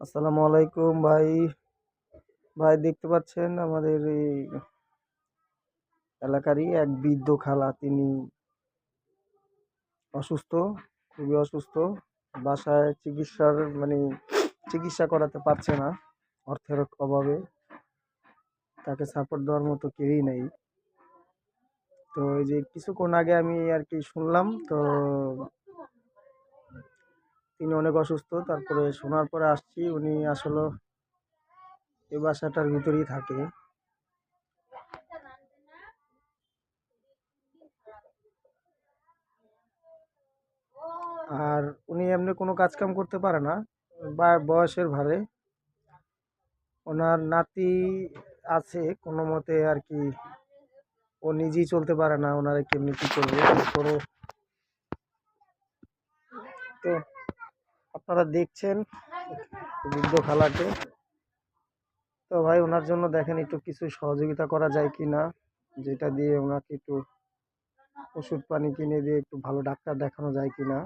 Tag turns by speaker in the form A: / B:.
A: আসসালামু আলাইকুম ভাই। ভাই, দেখতে পাচ্ছেন আমাদের এই এলাকারই এক বৃদ্ধ খালা। তিনি অসুস্থ, খুবই অসুস্থ। বাসায় চিকিৎসার মানে চিকিৎসা করাতে পারছে না অর্থের অভাবে। তাকে সাপোর্ট দেওয়ার মতো কেউই নেই। তো এই যে কিছুক্ষণ আগে আমি আর কি শুনলাম, তো তিনি অনেক অসুস্থ। তারপরে শোনার পরে আসছি, উনি আসলে এ বাসাটার ভিতরেই থাকে। আর উনি এমনি কোনো কাজকাম করতে পারে না, বা বয়সের ভারে। ওনার নাতি আছে, কোনো মতে আর কি ও নিজেই চলতে পারে না, ওনারা কেমনি কী করবে তো আপনারা দেখছেন বৃদ্ধ খালাকে। তো ভাই, ওনার জন্য দেখেন একটু কিছু সহযোগিতা করা যায় কি না যেটা দিয়ে ওনাকে একটু ওষুধ পানি কিনে দিয়ে একটু ভালো ডাক্তার দেখানো যায় কি না